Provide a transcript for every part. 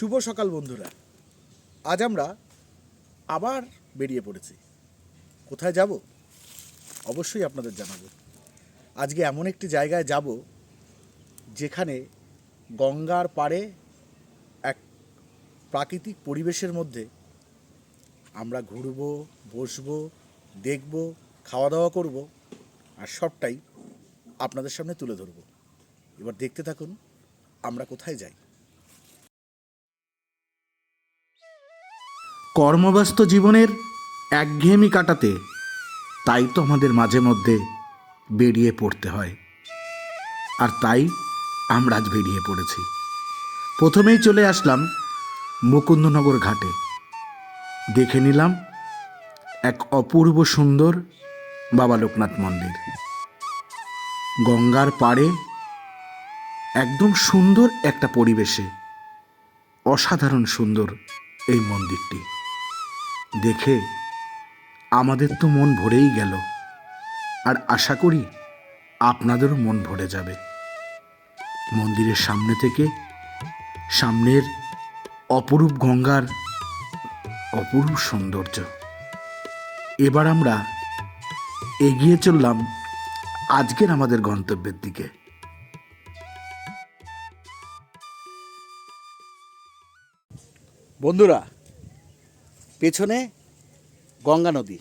শুভ সকাল বন্ধুরা। আজ আমরা আবার বেরিয়ে পড়েছি। কোথায় যাব? অবশ্যই আপনাদের জানাব। আজকে এমন একটি জায়গায় যাব যেখানে গঙ্গার পাড়ে এক প্রাকৃতিক পরিবেশের মধ্যে আমরা ঘুরবো, বসবো, দেখব খাওয়া দাওয়া করব আর সবটাই আপনাদের সামনে তুলে ধরব। এবার দেখতে থাকুন আমরা কোথায় যাই। কর্মব্যস্ত জীবনের একঘেয়েমি কাটাতে তাই তো আমাদের মাঝে মধ্যে বেরিয়ে পড়তে হয়। আর তাই আমরা আজ বেরিয়ে পড়েছি। প্রথমেই চলে আসলাম মুকুন্দনগর ঘাটে। দেখে নিলাম এক অপূর্ব সুন্দর বাবা লোকনাথ মন্দির। গঙ্গার পাড়ে একদম সুন্দর একটা পরিবেশে অসাধারণ সুন্দর এই মন্দিরটি। দেখে আমাদের তো মন ভরেই গেল। আর আশা করি আপনাদেরও মন ভরে যাবে। মন্দিরের সামনে থেকে সামনের অপরূপ গঙ্গার অপরূপ সৌন্দর্য। এবার আমরা এগিয়ে চললাম আজকের আমাদের গন্তব্যের দিকে। বন্ধুরা পেছনে গঙ্গা নদী।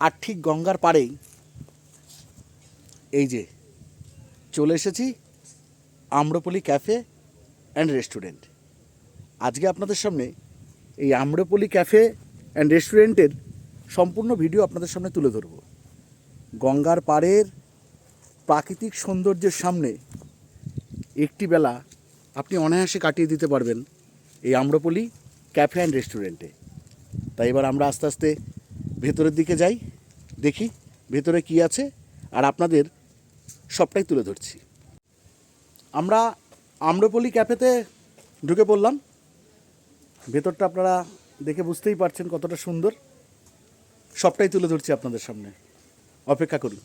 আর ঠিক গঙ্গার পাড়েই এই যে চলে এসেছি আম্রপলি ক্যাফে অ্যান্ড রেস্টুরেন্ট। আজকে আপনাদের সামনে এই আম্রপলি ক্যাফে অ্যান্ড রেস্টুরেন্টের সম্পূর্ণ ভিডিও আপনাদের সামনে তুলে ধরব। গঙ্গার পাড়ের প্রাকৃতিক সৌন্দর্যের সামনে একটি বেলা আপনি অনায়াসে কাটিয়ে দিতে পারবেন এই আম্রপলি ক্যাফে অ্যান্ড রেস্টুরেন্টে। তাই এবার আমরা আস্তে আস্তে ভেতরের দিকে যাই, দেখি ভেতরে কি আছে, আর আপনাদের সবটাই তুলে ধরছি। আমরা আম্রপলি ক্যাফেতে ঢুকে পড়লাম। ভেতরটা আপনারা দেখে বুঝতেই পারছেন কতটা সুন্দর। সবটাই তুলে ধরছি আপনাদের সামনে। অপেক্ষা করুন।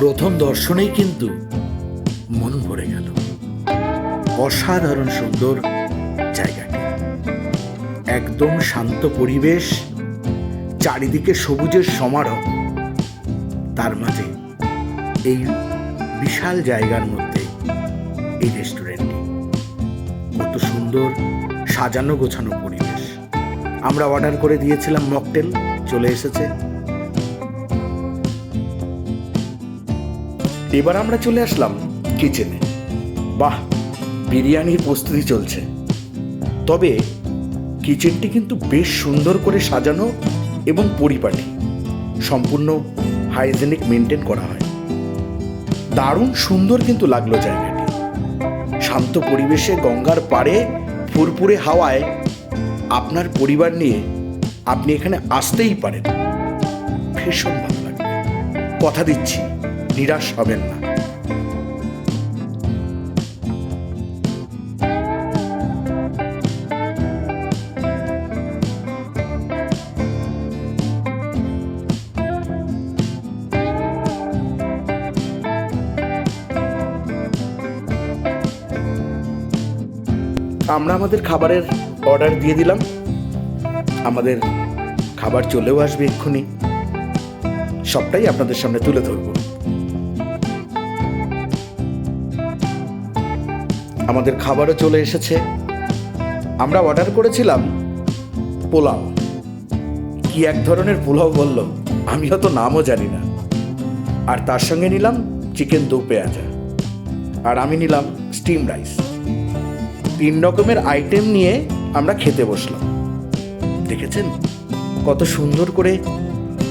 প্রথম দর্শনেই কিন্তু মন ভরে গেল। অসাধারণ সুন্দর জায়গাটি। একদম শান্ত পরিবেশ, চারিদিকে সবুজের সমারোহ। তার মাঝে এই বিশাল জায়গার মধ্যে এই রেস্টুরেন্টটি। কত সুন্দর সাজানো গোছানো পরিবেশ। আমরা অর্ডার করে দিয়েছিলাম মকটেল, চলে এসেছে। এবার আমরা চলে আসলাম কিচেনে বাহ, বিরিয়ানির প্রস্তুতি চলছে। তবে কিচেনটি কিন্তু বেশ সুন্দর করে সাজানো এবং পরিপাটি। সম্পূর্ণ হাইজেনিক মেনটেন করা হয়। দারুণ সুন্দর কিন্তু লাগল জায়গাটি। শান্ত পরিবেশে গঙ্গার পাড়ে ফুরফুরে হাওয়ায় আপনার পরিবার নিয়ে আপনি এখানে আসতেই পারেন। ভীষণ ভালো লাগবে। কথা দিচ্ছি। নিরাশ হবেন না। আমরা আমাদের খাবারের অর্ডার দিয়ে দিলাম। আমাদের খাবার চলেও আসবে এক্ষুনি। সবটাই আপনাদের সামনে তুলে ধরবো। আমাদের খাবারও চলে এসেছে। আমরা অর্ডার করেছিলাম পোলাও। কি এক ধরনের পোলাও বলল আমি হয়তো নামও জানি না। আর তার সঙ্গে নিলাম চিকেন দু পেঁয়াজা। আর আমি নিলাম স্টিম রাইস তিন রকমের আইটেম নিয়ে আমরা খেতে বসলাম। দেখেছেন? কত সুন্দর করে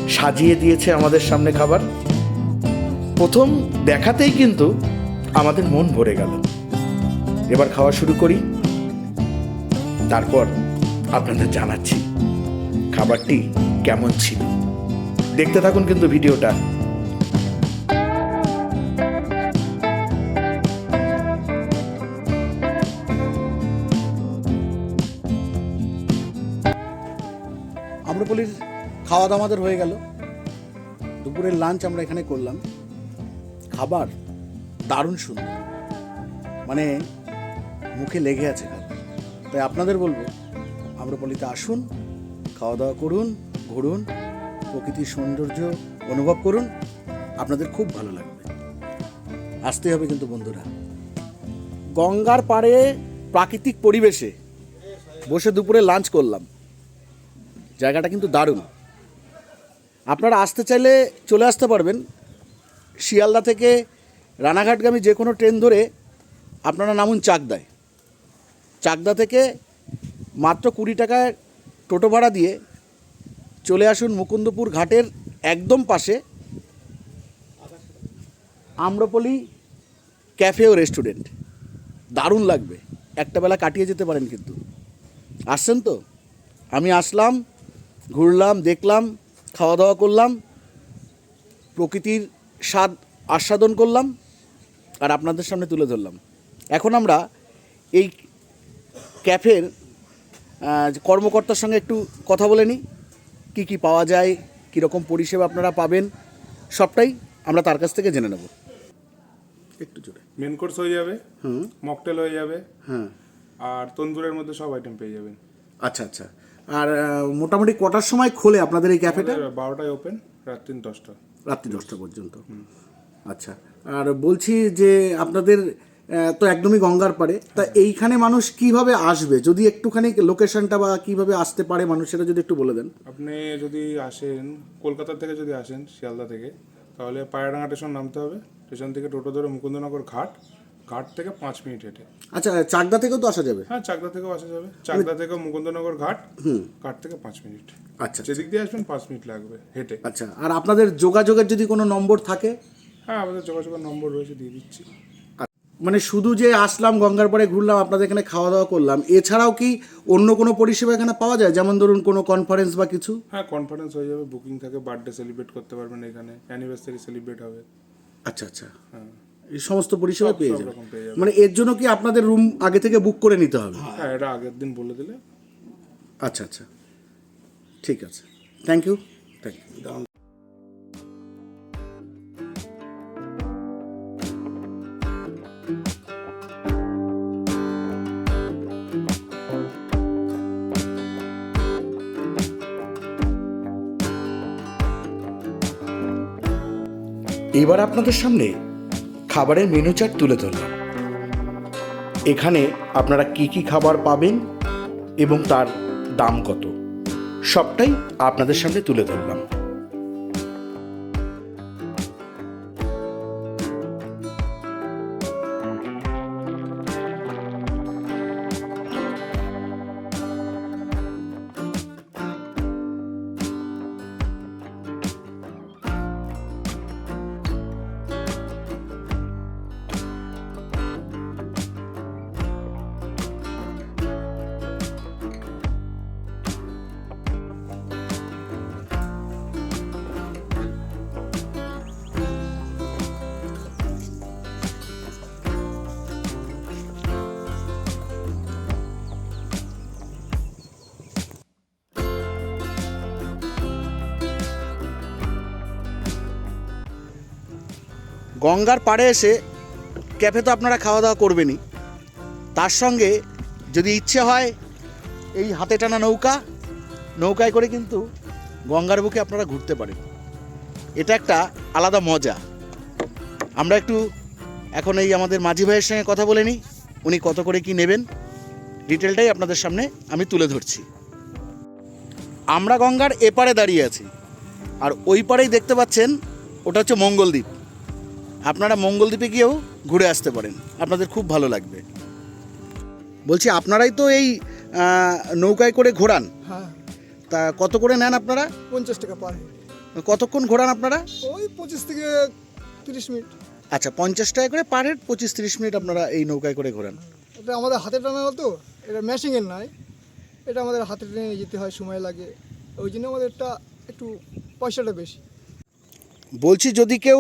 সাজিয়ে দিয়েছে আমাদের সামনে খাবার। প্রথম দেখাতেই কিন্তু আমাদের মন ভরে গেল। এবার খাওয়া শুরু করি। তারপর আপনাদের জানাচ্ছি খাবারটি কেমন ছিল। দেখতে থাকুন কিন্তু ভিডিওটা। আম্রপলির খাওয়া দাওয়া আমাদের হয়ে গেল। দুপুরের লাঞ্চ আমরা এখানে করলাম। খাবার দারুণ সুন্দর। মানে মুখে লেগে আছে তাই আপনাদের বলব আম্রপলিতে আসুন খাওয়া দাওয়া করুন, ঘুরুন, প্রকৃতির সৌন্দর্য অনুভব করুন, আপনাদের খুব ভালো লাগবে। আসতে হবে কিন্তু বন্ধুরা। গঙ্গার পাড়ে প্রাকৃতিক পরিবেশে বসে দুপুরে লাঞ্চ করলাম। জায়গাটা কিন্তু দারুণ। আপনারা আসতে চাইলে চলে আসতে পারবেন। শিয়ালদা থেকে রানাঘাটগামী যে কোনো ট্রেন ধরে আপনারা নামুন চাকদায়। চাকদা থেকে মাত্র কুড়ি টাকায় টোটো ভাড়া দিয়ে চলে আসুন মুকুন্দপুর ঘাটের একদম পাশে আম্রপলি ক্যাফে ও রেস্টুরেন্ট। দারুণ লাগবে। একটা বেলা কাটিয়ে যেতে পারেন কিন্তু। আসছেন তো? আমি আসলাম, ঘুরলাম, দেখলাম খাওয়া দাওয়া করলাম, প্রকৃতির স্বাদ আস্বাদন করলাম, আর আপনাদের সামনে তুলে ধরলাম। এখন আমরা এই ক্যাফের কর্মকর্তার সঙ্গে একটু কথা বলে নিই। কী কী পাওয়া যায় কীরকম পরিষেবা আপনারা পাবেন সবটাই আমরা তার কাছ থেকে জেনে নেব। একটু জোরে। মেন কোর্স হয়ে যাবে হুম। মকটেল হয়ে যাবে হ্যাঁ। আর তন্দুরের মধ্যে সব আইটেম পেয়ে যাবেন। আচ্ছা আচ্ছা। আর মোটামুটি কটার সময় খোলে আপনাদের এই ক্যাফেটা? বারোটায় ওপেন রাত্রি দশটা। রাত্রি দশটা পর্যন্ত। আচ্ছা। আর বলছি যে আপনাদের তো একদমই গঙ্গার পারে তা এইখানে মানুষ কীভাবে আসবে? যদি একটুখানি লোকেশনটা বা কীভাবে আসতে পারে মানুষ সেটা যদি একটু বলে দেন। আপনি যদি আসেন কলকাতা থেকে যদি আসেন শিয়ালদা থেকে তাহলে পায়রাডাঙ্গা স্টেশন নামতে হবে। স্টেশন থেকে টোটো ধরে মুকুন্দনগর ঘাট ঘাট থেকে পাঁচ মিনিট হেঁটে। আচ্ছা চাকদা থেকেও তো আসা যাবে? হ্যাঁ চাকদা থেকেও আসা যাবে। চাকদা থেকে মুকুন্দনগর ঘাট ঘাট থেকে পাঁচ মিনিট। আচ্ছা। যেদিক দিয়ে আসবেন পাঁচ মিনিট লাগবে হেঁটে। আচ্ছা আর আপনাদের যোগাযোগের যদি কোনো নম্বর থাকে? হ্যাঁ আমাদের যোগাযোগের নম্বর রয়েছে দিয়ে দিচ্ছি। মানে শুধু যে আসলাম গঙ্গার পরে ঘুরলাম আপনাদের এখানে খাওয়া দাওয়া করলাম এছাড়াও কি অন্য কোনো পরিষেবা এখানে পাওয়া যায়? যেমন ধরুন কোনো কনফারেন্স বা কিছু? হ্যাঁ কনফারেন্স হয়ে যাবে বুকিং থাকে বার্থডে সেলিব্রেট করতে পারবেন এখানে অ্যানিভার্সারি সেলিব্রেট হবে। আচ্ছা আচ্ছা। হ্যাঁ। এই সমস্ত পরিষেবা পেয়ে যাবে। মানে এর জন্য কি আপনাদের রুম আগে থেকে বুক করে নিতে হবে? হ্যাঁ এটা আগের দিন বলে দিলে। আচ্ছা আচ্ছা। ঠিক আছে। থ্যাংক ইউ থ্যাংক ইউ এবার আপনাদের সামনে খাবারের মেনু চার্ট তুলে ধরলাম। এখানে আপনারা কি কি খাবার পাবেন এবং তার দাম কত, সবটাই আপনাদের সামনে তুলে ধরলাম। গঙ্গার পাড়ে এসে ক্যাফে তো আপনারা খাওয়া দাওয়া করবেনই। তার সঙ্গে যদি ইচ্ছে হয় এই হাতে টানা নৌকা, নৌকায় করে কিন্তু গঙ্গার বুকে আপনারা ঘুরতে পারেন। এটা একটা আলাদা মজা। আমরা একটু এখন এই আমাদের মাঝি ভাইয়ের সঙ্গে কথা বলে নিই, উনি কত করে কি নেবেন। ডিটেলটাই আপনাদের সামনে আমি তুলে ধরছি। আমরা গঙ্গার এপারে দাঁড়িয়ে আছি, আর ওই পারেই দেখতে পাচ্ছেন, ওটা হচ্ছে মঙ্গলদ্বীপ। আপনারা মঙ্গলদ্বীপে গিয়েও ঘুরে আসতে পারেন। আপনাদের খুব ভালো লাগবে। বলছি আপনারাই তো এই নৌকায় করে ঘোরান। হ্যাঁ। তা কত করে নেন আপনারা? পঞ্চাশ টাকা পার কতক্ষণ ঘোরান আপনারা? ওই পঁচিশ থেকে তিরিশ মিনিট। আচ্ছা পঞ্চাশ টাকা করে পার হেড পঁচিশ তিরিশ মিনিট আপনারা এই নৌকায় করে ঘোরান। এটা আমাদের হাতে টানা তো এটা ম্যাশিংয়ের নয় এটা আমাদের হাতে টেনে যেতে হয় সময় লাগে। ওই জন্য আমাদের একটু পয়সাটা বেশি। বলছি যদি কেউ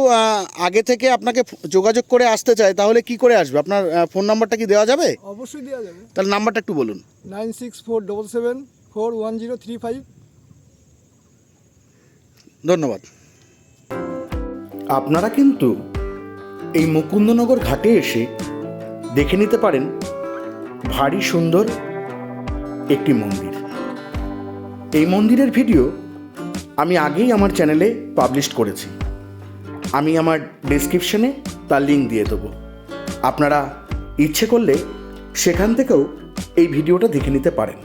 আগে থেকে আপনাকে যোগাযোগ করে আসতে চায় তাহলে কি করে আসবে? আপনার ফোন নাম্বারটা কি দেওয়া যাবে? অবশ্যই দেওয়া যাবে। তাহলে নাম্বারটা একটু বলুন। Nine six four double seven four one zero three five. ধন্যবাদ। আপনারা কিন্তু এই মুকুন্দনগর ঘাটে এসে দেখে নিতে পারেন ভারী সুন্দর একটি মন্দির। এই মন্দিরের ভিডিও আমি আগেই আমার চ্যানেলে পাবলিশ করেছি। আমি আমার ডেসক্রিপশনে তার লিঙ্ক দিয়ে দেবো। আপনারা ইচ্ছে করলে সেখান থেকেও এই ভিডিওটা দেখে নিতে পারেন।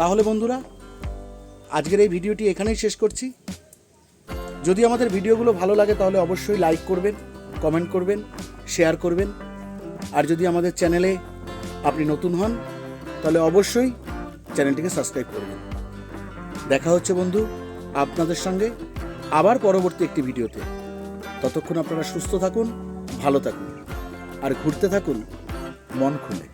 তাহলে বন্ধুরা, আজকের এই ভিডিওটি এখানেই শেষ করছি। যদি আমাদের ভিডিওগুলো ভালো লাগে তাহলে অবশ্যই লাইক করবেন কমেন্ট করবেন শেয়ার করবেন। আর যদি আমাদের চ্যানেলে আপনি নতুন হন, তাহলে অবশ্যই চ্যানেলটিকে সাবস্ক্রাইব করবেন দেখা হচ্ছে বন্ধু আপনাদের সঙ্গে আবার পরবর্তী একটি ভিডিওতে। ততক্ষণ আপনারা সুস্থ থাকুন, ভালো থাকুন। আর ঘুরতে থাকুন, মন খুলে।